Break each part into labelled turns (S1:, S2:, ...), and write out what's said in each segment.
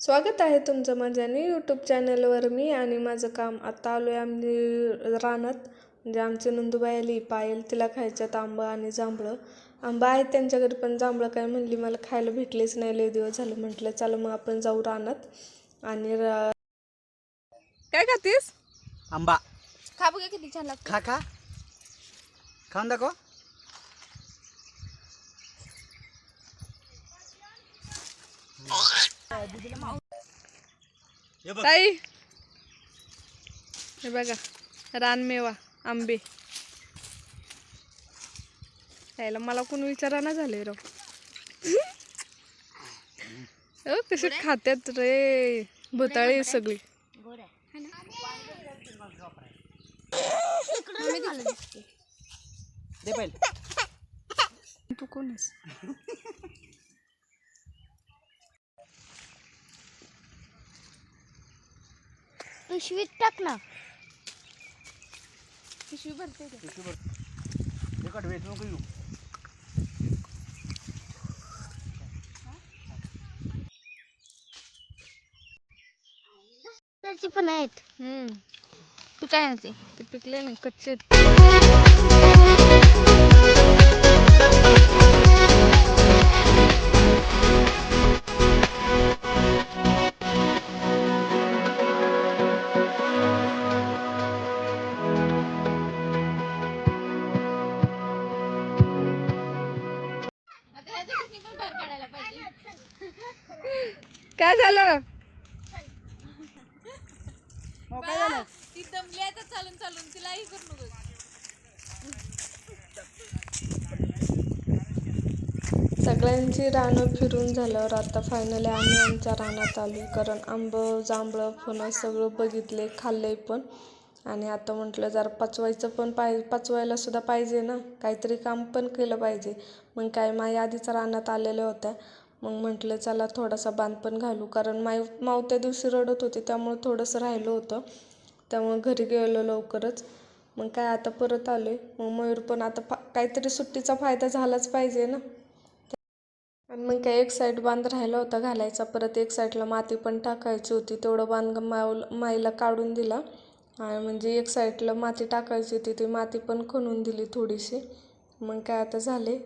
S1: स्वागत आहे तुमचं माझ्या यूट्यूब चॅनलवर मी आणि माझं काम आता आलो आहे आम्ही रानात. म्हणजे आमची नंदुबाई आली पायल तिला खायच्यात आंबं आणि जांभळं. आंबं आहेत त्यांच्या घरी पण जांभळं काय म्हणली मला खायला भेटलीच नाही लय दिवस झालं. म्हटलं चला मग आपण जाऊ रानात. आणि रा- काय खातीस?
S2: आंबा.
S3: खा बघा किती छान लागतं.
S2: खा खा. खाऊन दाखव.
S1: ताई. हे बघा रानमेवा आंबे. यायला मला कोण विचारा ना झाले राव अ, कसे खात्यात रे. भुताळी सगळी.
S2: दे पहिले
S1: तू कोण आहेस?
S3: पिशवीत टाक ना. पिशवी भरते ते.
S2: देखट वेच नको येऊ
S3: त्याची पण आहेत.
S1: हम्म.
S3: तू काय आणते?
S1: ते पिकले नाही कच्चे आहेत. काय झालं?
S2: हो काय झालं?
S3: ती दमली आता चालून चालून तिलाही करू नको.
S1: सगळ्यांची रानं फिरून झाल्यावर आता फायनली आम्ही आमच्या रानात आलो कारण आंब जांभळं फणस सगळं बघितले खाल्ले पण. आणि आता म्हटलं जरा पचवायचं पण पाय पचवायला सुद्धा पाहिजे ना. काहीतरी काम पण केलं पाहिजे. मग काय माई आधीच रानात आलेल्या होत्या. मग म्हटलं चला थोडासा बांध पण घालू. कारण माई मावत्या दिवशी रडत होती त्यामुळं थोडंसं राहिलं होतं. त्यामुळं घरी गेलो लवकरच. मग काय आता परत आलोय. मग मयूर पण आता फा काहीतरी सुट्टीचा फायदा झालाच पाहिजे ना. आणि मग काय एक साईड बांध राहिला होता घालायचा. परत एक साईडला माती पण टाकायची होती. तेवढं बांध माव माईला काढून दिला. म्हणजे एक साईडला माती टाकायची होती ती माती पण खणून दिली थोडीशी. मग काय आता झाले.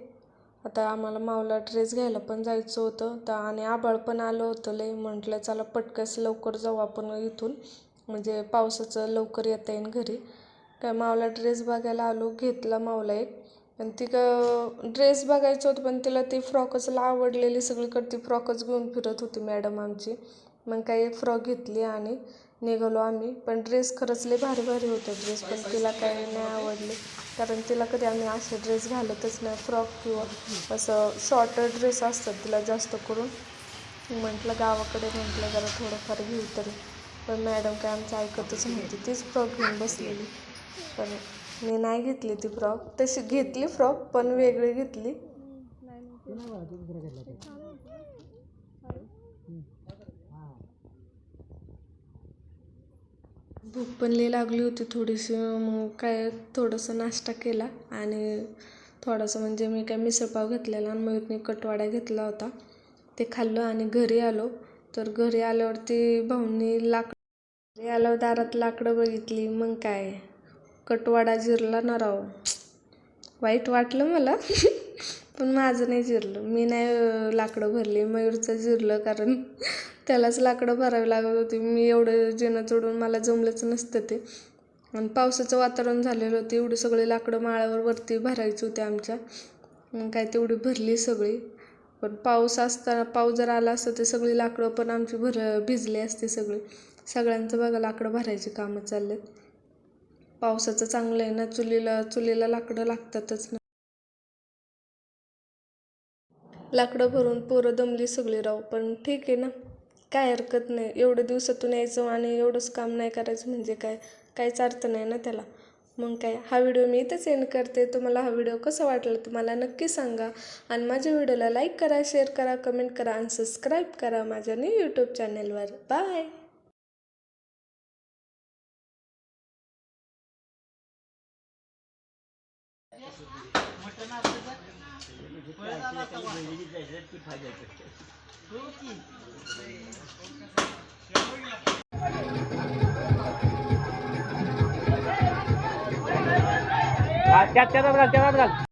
S1: आता आम्हाला मावला ड्रेस घ्यायला पण जायचं होतं. तर आणि आबाळ पण आलं होतं लय. म्हटलं चला पटकस लवकर जाऊ आपण इथून. म्हणजे पावसाचं लवकर येता येईन घरी. काय मावला ड्रेस बघायला आलो घेतला मावला एक. पण ती का ड्रेस बघायचं होतं पण तिला ती फ्रॉकचला आवडलेली. सगळीकडे ती फ्रॉकच घेऊन फिरत होती मॅडम आमची. मग काय एक फ्रॉक घेतली आणि निघालो आम्ही. पण ड्रेस खरंच लई भारी भारी होतं ड्रेस पण तिला काही नाही आवडले. कारण तिला कधी आम्ही असे ड्रेस घालतच नाही फ्रॉक किंवा असं शॉर्ट ड्रेस असतात तिला जास्त करून. म्हटलं गावाकडे म्हटलं जरा थोडंफार घेऊ तरी. पण मॅडम काय आमचं ऐकतच नव्हती. तीच फ्रॉक घेऊन बसलेली. पण मी नाही घेतली ती फ्रॉक तशी घेतली फ्रॉक पण वेगळी घेतली. भूक पण लई लागली होती थोडीशी मग काय थोडंसं नाश्ता केला आणि थोडंसं म्हणजे मी काय मिसळपाव घेतलेला आणि मयूरने कटवाडा घेतला होता. ते खाल्लं आणि घरी आलो. तर घरी आल्यावरती भाऊंनी लाकडं घरी आल्यावर दारात लाकडं बघितली. मग काय कटवाडा जिरला ना राव. वाईट वाटलं मला पण माझं नाही जिरलं. मी नाही लाकडं भरली. मयूरचं जिरलं कारण त्यालाच लाकडं भरावी लागत होती. मी एवढं जेणं चढून मला जमलंच नसतं ते. आणि पावसाचं वातावरण झालेलं होतं. एवढी सगळी लाकडं माळ्यावर वरती भरायची होती आमच्या. मग काय तेवढी भरली सगळी. पण पाऊस असताना पाऊस जर आला असतं तर सगळी लाकडं पण आमची भर भिजली असते सगळी. सगळ्यांचं बघा लाकडं भरायची कामं चाललेत. पावसाचं चांगलं आहे ना? चुलीला चुलीला लाकडं लागतातच ना. लाकडं भरून पोरं दमली सगळी राव. पण ठीक आहे ना? काय हरकत नाही. एवढं दिवसातून यायचं आणि एवढंच काम नाही करायचं म्हणजे काय? काहीच अर्थ नाही ना त्याला. मग काय? हा व्हिडिओ मी इथंच एंड करते. तुम्हाला हा व्हिडिओ कसा वाटला तुम्हाला नक्की सांगा. आणि माझ्या व्हिडिओला लाईक करा शेअर करा कमेंट करा आणि सबस्क्राईब करा माझ्या न्यू यूट्यूब चॅनेलवर बाय
S2: मटण
S4: Fruti. ¡Ah, ya te abran, ya te abran!